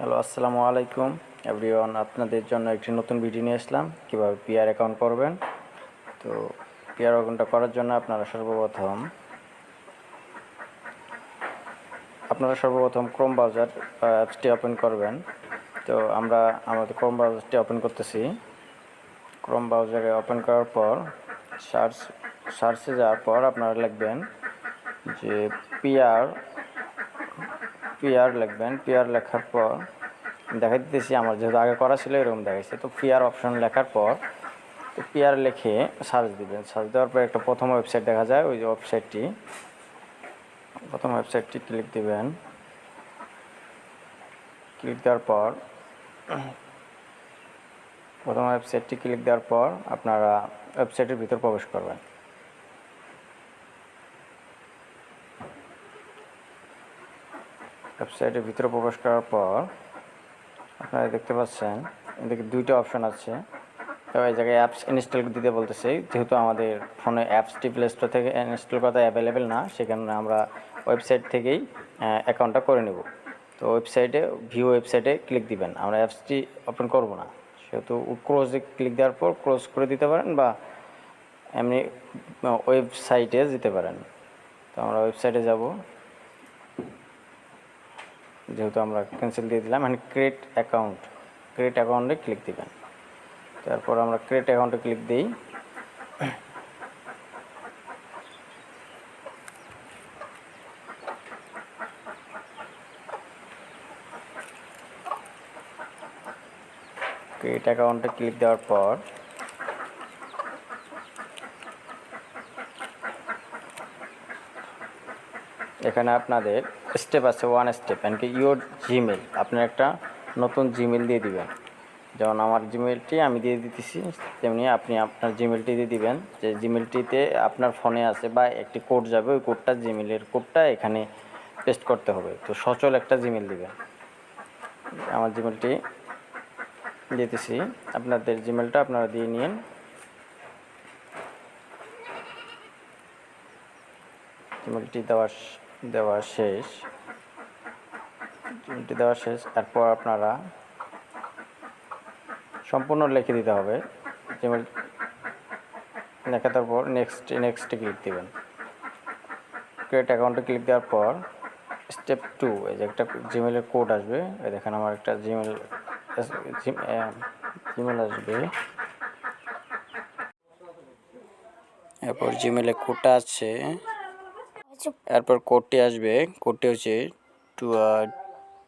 Hello, আসসালামু আলাইকুম। Everyone, আপনাদের জন্য একটি নতুন ভিডিও নিয়ে আসলাম, কীভাবে পিআর অ্যাকাউন্ট করবেন। তো পিআর অ্যাকাউন্টটা করার জন্য আপনারা সর্বপ্রথম আপনারা সর্বপ্রথম ক্রোম ব্রাউজার অ্যাপসটি ওপেন করবেন। তো আমরা আমাদের ক্রোম ব্রাউজারটি ওপেন করতেছি। ক্রোম ব্রাউজারে ওপেন করার পর সার্চ সার্চে যাওয়ার পর আপনারা লিখবেন যে পিআর পিআর লিখবেন পিআর লেখার পর দেখা দিতেছি, আমার যেহেতু আগে করা ছিল এরকম দেখাচ্ছে তো পিআর অপশন লেখার পর, তো পিআর লিখে সার্চ দিবেন। সার্চ দেওয়ার পর একটা প্রথম ওয়েবসাইট দেখা যায়, ওই যে ওয়েবসাইটটি প্রথম ওয়েবসাইটটি ক্লিক দিবেন। ক্লিক দেওয়ার পর, প্রথম ওয়েবসাইটটি ক্লিক দেওয়ার পর, আপনারা ওয়েবসাইটের ভিতর প্রবেশ করবেন। ওয়েবসাইটের ভিতরে প্রবেশ করার পর আপনারা দেখতে পাচ্ছেন, এদিকে দুইটা অপশন আছে। তো এই জায়গায় অ্যাপস ইনস্টল দিতে বলতেছে, যেহেতু আমাদের ফোনে অ্যাপসটি প্লে স্টোর থেকে ইনস্টল করা অ্যাভেলেবেল না, সেখানে আমরা ওয়েবসাইট থেকেই অ্যাকাউন্টটা করে নেব। তো ওয়েবসাইটে ভিউ ওয়েবসাইটে ক্লিক দিবেন। আমরা অ্যাপসটি ওপেন করব না। সেহেতু ক্রোজে ক্লিক দেওয়ার পর ক্রোজ করে দিতে পারেন বা এমনি ওয়েবসাইটে যেতে পারেন। তো আমরা ওয়েবসাইটে যাব। যেহেতু আমরা ক্যান্সেল দিয়ে দিলাম অ্যান্ড ক্রিয়েট অ্যাকাউন্ট ক্রিয়েট অ্যাকাউন্টে ক্লিক দিবেন। তারপর আমরা ক্রিয়েট অ্যাকাউন্টে ক্লিক দিই। ক্রিয়েট অ্যাকাউন্টে ক্লিক দেওয়ার পর এখানে আপনাদের স্টেপ আছে ওয়ান স্টেপ এমনকি ইউর জিমেল আপনার একটা নতুন জিমেল দিয়ে দিবেন। যেমন আমার জিমেলটি আমি দিয়ে দিতেছি, তেমনি আপনি আপনার জিমেলটি দিয়ে দিবেন। যে জিমেলটিতে আপনার ফোনে আছে বা একটি কোড যাবে, ওই কোডটা জিমেলের কোডটা এখানে পেস্ট করতে হবে। তো সচল একটা জিমেল দিবেন। আমার জিমেলটি দিতেছি। আপনাদের জিমেলটা আপনারা দিয়ে নিন। জিমেলটি দেওয়া দেওয়া শেষ। জিমেলটি দেওয়া শেষ। তারপর আপনারা সম্পূর্ণ লিখে দিতে হবে। জিমেল লেখা দেওয়ার পর নেক্সট নেক্সটে ক্লিক দেবেন। ক্রিয়েট অ্যাকাউন্টে ক্লিক দেওয়ার পর স্টেপ টু এই যে একটা জিমেলের কোড আসবে। দেখেন আমার একটা জিমেল জিমেল আসবে। এরপর জিমেলে কোডটা আছে। এরপর কোডটি আসবে, কোডটি হচ্ছে two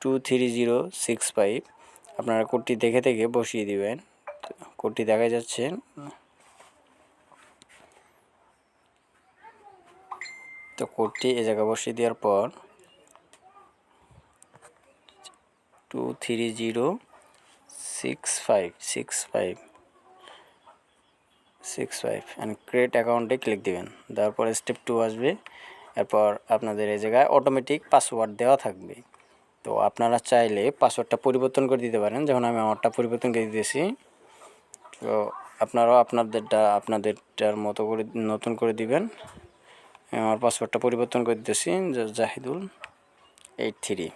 two three zero six five আপনারা কোডটি দেখে দেখে বসিয়ে দিবেন। কোডটি দেখা যাচ্ছে। তো কোডটি এ জায়গায় বসিয়ে দেওয়ার পর two three zero six five six five six five and create অ্যাকাউন্টে ক্লিক দিবেন। তারপর স্টেপ টু আসবে। এরপর আপনাদের এই জায়গায় অটোমেটিক পাসওয়ার্ড দেওয়া থাকবে। তো আপনারা চাইলে পাসওয়ার্ডটা পরিবর্তন করে দিতে পারেন। যেমন আমি আমারটা পরিবর্তন করে দিতেছি। তো আপনারাও আপনাদেরটা আপনাদেরটার মতো করে নতুন করে দিবেন। আমার পাসওয়ার্ডটা পরিবর্তন করে দিতেছি জাহিদুল এইট থ্রি।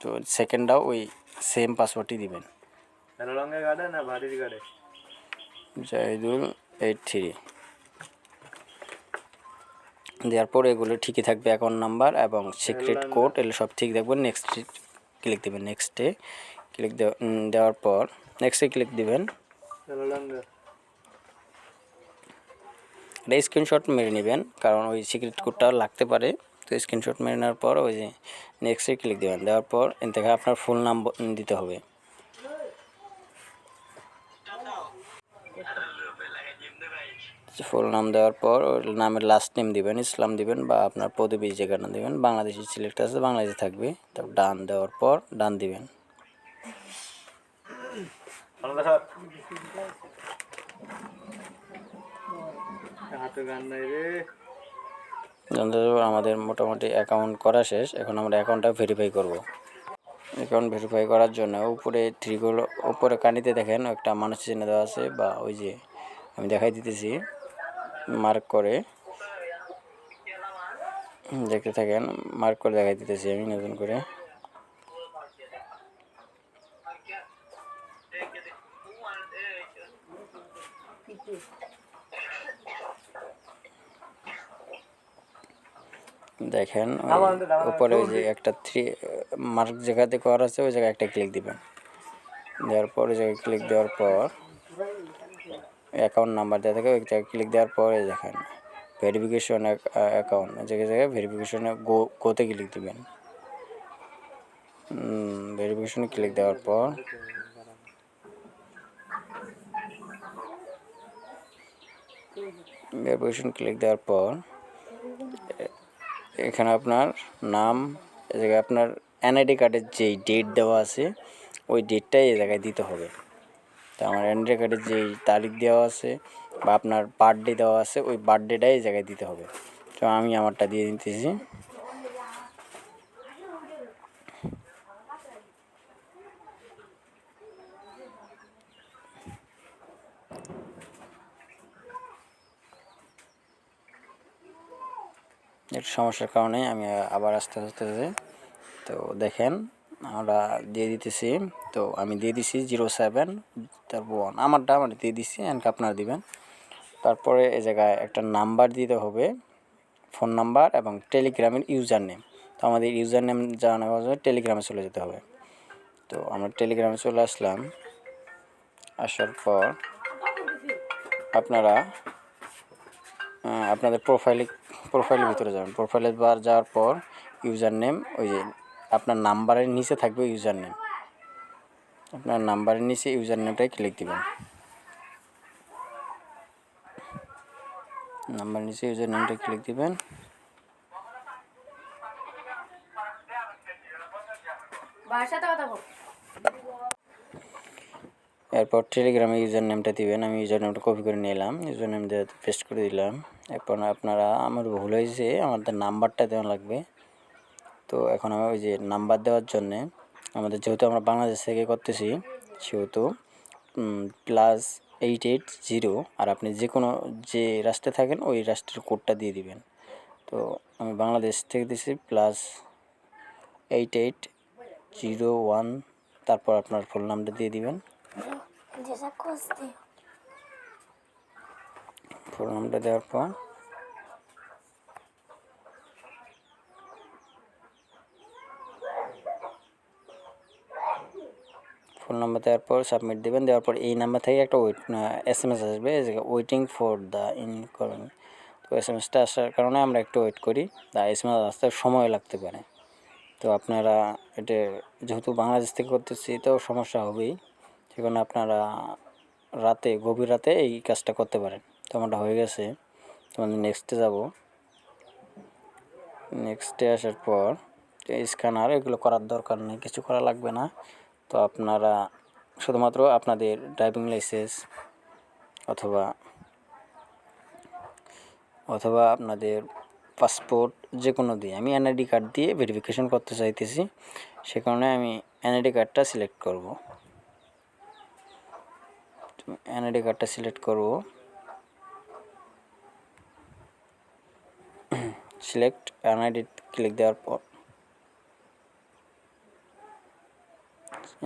তো সেকেন্ডটাও ওই সেম পাসওয়ার্ডই দিবেন। Zahidul eight three. দেওয়ার পর এগুলো ঠিকই থাকবে অ্যাকাউন্ট নাম্বার এবং সিক্রেট কোড এগুলো সব ঠিক দেখবেন। নেক্সট ক্লিক দেবেন নেক্সটে ক্লিক দেওয়ার পর নেক্সটে ক্লিক দিবেন। এটা স্ক্রিনশট মেরে নেবেন কারণ ওই সিক্রেট কোডটা লাগতে পারে। তো স্ক্রিনশট মেরে নেওয়ার পর ওই যে নেক্সটে ক্লিক দেবেন। দেওয়ার পর থেকে আপনার ফুল নাম দিতে হবে। ফুল নাম দেওয়ার পর ওই নামের লাস্ট নেম দিবেন ইসলাম দিবেন বা আপনার পদবী যেখানে দিবেন বাংলাদেশি সিলেক্ট আছে বাংলাদেশে থাকবে। তারপর ডান দেওয়ার পর ডান দিবেন। আমাদের মোটামুটি অ্যাকাউন্ট করা শেষ এখন আমরা অ্যাকাউন্টটা ভেরিফাই করব। অ্যাকাউন্ট ভেরিফাই করার জন্য উপরে থ্রিগুলো উপরে কানিতে দেখেন একটা মানুষ চিহ্ন দেওয়া আছে বা ওই যে আমি দেখাই দিতেছি। মার্ক করে। দেখতে থাকেন মার্ক করে দেখাই দিতেছি আমি নতুন করে। দেখেন উপরে ওই যে একটা থ্রি মার্ক জায়গাতে করার আছে ওই জায়গায় একটা ক্লিক দিবেন। দেওয়ার পর ওই জায়গায় ক্লিক দেওয়ার পর অ্যাকাউন্ট নাম্বার দেওয়া থাকে, ওই জায়গায় ক্লিক দেওয়ার পরে দেখেন ভেরিফিকেশন অ্যাকাউন্ট জায়গায় জায়গায় ভেরিফিকেশনে গো গোতে ক্লিক দিবেন। ভেরিফিকেশনে ক্লিক দেওয়ার পর ভেরিফিকেশন ক্লিক দেওয়ার পর এখানে আপনার নাম এ জায়গায় আপনার এনআইডি কার্ডের যেই ডেট দেওয়া আছে, ওই ডেটটাই এ জায়গায় দিতে হবে। তো আমার এনআইডি কার্ডের যেই তারিখ দেওয়া আছে বা আপনার বার্থডে দেওয়া আছে, ওই বার্থডেটাই এই জায়গায় দিতে হবে। তো আমি আমারটা দিয়ে দিতেছি। একটু সমস্যার কারণে আমি আবার আস্তে আস্তে, তো দেখেন। আমরা দিয়ে দিতেছি। তো আমি দিয়ে দিছি জিরো সেভেন, তারপর ওয়ান আমারটা আমার দিয়ে দিছি অ্যান্ড আপনারা দিবেন। তারপরে এ জায়গায় একটা নাম্বার দিতে হবে, ফোন নাম্বার এবং টেলিগ্রামের ইউজার নেম তো আমাদের ইউজার নেম জানানোর জন্য টেলিগ্রামে চলে যেতে হবে। তো আমরা টেলিগ্রামে চলে আসলাম। আসার পর আপনারা আপনাদের প্রোফাইলে প্রোফাইলের ভিতরে যাবেন। প্রোফাইলে বার যাওয়ার পর ইউজার নেম ওই যে আপনার নাম্বারের নিচে থাকবে ইউজার নেম আপনার নাম্বারের নিচে ইউজার নেমটাই ক্লিক দিবেন। নাম্বার নিচে ইউজার নেমটা ক্লিক দিবেন এরপর টেলিগ্রামে ইউজার নেমটা দিবেন। আমি ইউজার নেমটা কপি করে নিলাম। ইউজার নেম দিয়ে পেস্ট করে দিলাম। এরপর আপনারা আমার ভুল হয়েছে আমাদের নাম্বারটা দেওয়া লাগবে। তো এখন আমি ওই যে নাম্বার দেওয়ার জন্যে আমাদের যেহেতু আমরা বাংলাদেশ থেকে করতেছি সেহেতু প্লাস এইট এইট জিরো আর আপনি যে কোনো যে রাষ্ট্রে থাকেন ওই রাষ্ট্রের কোডটা দিয়ে দিবেন। তো আমি বাংলাদেশ থেকে দিছি plus eight eight zero one তারপর আপনার ফুল নামটা দিয়ে দিবেন। ফোন নাম্বারটা দেওয়ার পর ফোন নাম্বার দেওয়ার পর সাবমিট দেবেন। দেওয়ার পর এই নাম্বার থেকে একটা ওয়েট এস এম এস আসবে ওয়েটিং ফর দ্য ইনকমিং তো এস এম এসটা আসার কারণে আমরা একটু ওয়েট করি। তা এস এম এস আসতে সময় লাগতে পারে। তো আপনারা এটা যেহেতু বাংলাদেশ থেকে করতেছি, তো সমস্যা হবেই। সেখানে আপনারা রাতে, গভীর রাতে এই কাজটা করতে পারেন। তো আমারটা হয়ে গেছে। তোমাদের নেক্সটে যাব। নেক্সটে আসার পর স্ক্যানার এগুলো করার দরকার নেই। কিছু করা লাগবে না। তো আপনারা শুধুমাত্র আপনাদের ড্রাইভিং লাইসেন্স অথবা অথবা আপনাদের পাসপোর্ট যে কোনো দিয়ে, আমি এনআইডি কার্ড দিয়ে ভেরিফিকেশন করতে চাইতেছি, সে কারণে আমি এনআইডি কার্ডটা সিলেক্ট করব। এনআইডি কার্ডটা সিলেক্ট করব সিলেক্ট এনআইডি ক্লিক দেওয়ার পর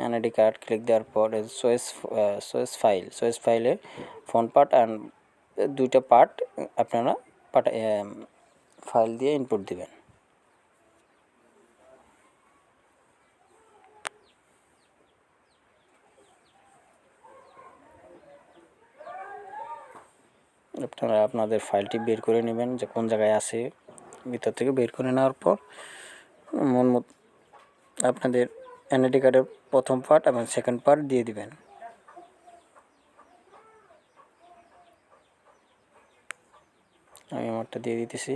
এনআইডি কার্ড ক্লিক দেওয়ার পর সোয়েস সোয়েস ফাইল, সোয়েস ফাইলে ফোন পার্ট অ্যান্ড দুইটা পার্ট আপনারা পাঠা ফাইল দিয়ে ইনপুট দিবেন। আপনারা আপনাদের ফাইলটি বের করে নেবেন, যে কোন জায়গায় আছে, ভিতর থেকে বের করে নেওয়ার পর মন আপনাদের এনআইডি কার্ডের প্রথম পার্ট এবং সেকেন্ড পার্ট দিয়ে দিবেন। আমি আমারটা দিয়ে দিতেছি।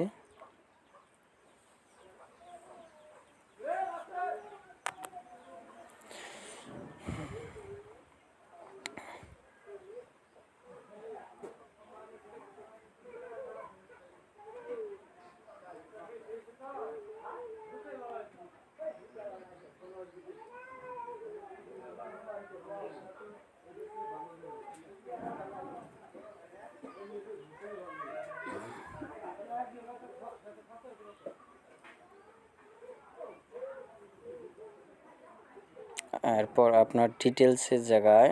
এরপর আপনার ডিটেলসের জায়গায়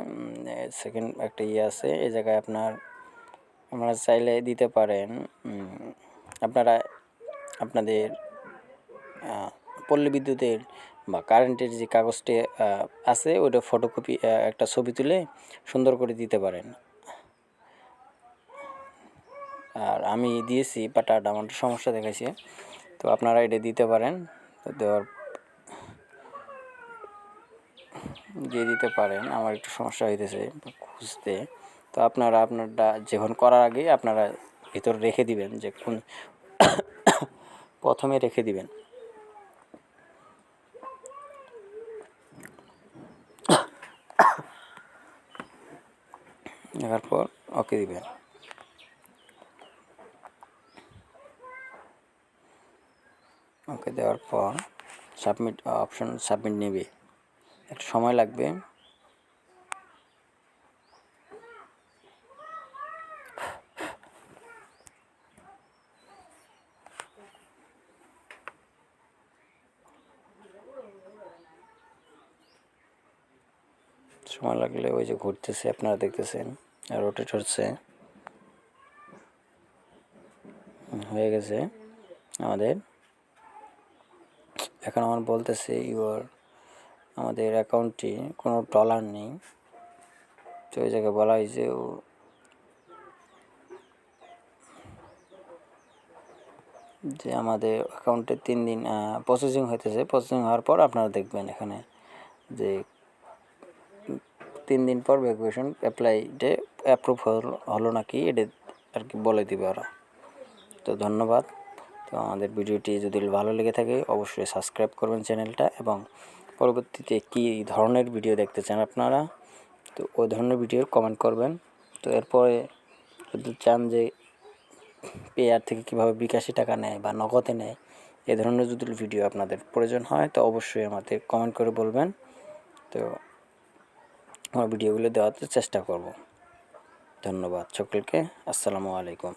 সেকেন্ড একটা ইয়ে আছে এই জায়গায় আপনার আপনারা চাইলে দিতে পারেন আপনারা আপনাদের পল্লী বিদ্যুতের বা কারেন্টের যে কাগজটি আছে, ওইটা ফটোকপি একটা ছবি তুলে সুন্দর করে দিতে পারেন। আর আমি দিয়েছি বাট আমার সমস্যা দেখাইছে, তো আপনারা এটা দিতে পারেন দেওয়ার দিয়ে দিতে পারেন, আমার একটু সমস্যা হইতেছে খুঁজতে। তো আপনারা আপনারটা যখন করার আগে আপনারা ভিতর রেখে দিবেন যে কোন প্রথমে রেখে দিবেন। দেখার পর ওকে দিবেন। ওকে দেওয়ার পর সাবমিট অপশন সাবমিট নেবে। একটু সময় লাগবে। সময় লাগলে ওই যে ঘুরতেছে, আপনারা দেখতেছেন রোটেট হচ্ছে। হয়ে গেছে আমাদের। এখন আমার বলতেছে ইউর আমাদের অ্যাকাউন্টটি কোনো ডলার নেই। তো ওই জায়গায় বলা হয়েছে ও যে আমাদের অ্যাকাউন্টে তিন দিন প্রসেসিং হইতেছে। প্রসেসিং হওয়ার পর আপনারা দেখবেন এখানে যে তিন দিন পর ভ্যাকুয়েশন অ্যাপ্লাইডে অ্যাপ্রুভ হলো হলো নাকি, এটা আর কি বলে দিবে ওরা। তো ধন্যবাদ। তো আমাদের ভিডিওটি যদি ভালো লেগে থাকে, অবশ্যই সাবস্ক্রাইব করবেন চ্যানেলটা এবং পরবর্তীতে কী ধরনের ভিডিও দেখতে চান আপনারা? তো ওই ধরনের ভিডিওর কমেন্ট করবেন। তো এরপরে যদি চান যে পেয়ার থেকে কীভাবে বিকাশি টাকা নেয় বা নগদে নেয়, এ ধরনের যদি ভিডিও আপনাদের প্রয়োজন হয়, তো অবশ্যই আমাদের কমেন্ট করে বলবেন। তো আমার ভিডিওগুলো দেওয়ার চেষ্টা করব। ধন্যবাদ সকলকে। আসসালামু আলাইকুম।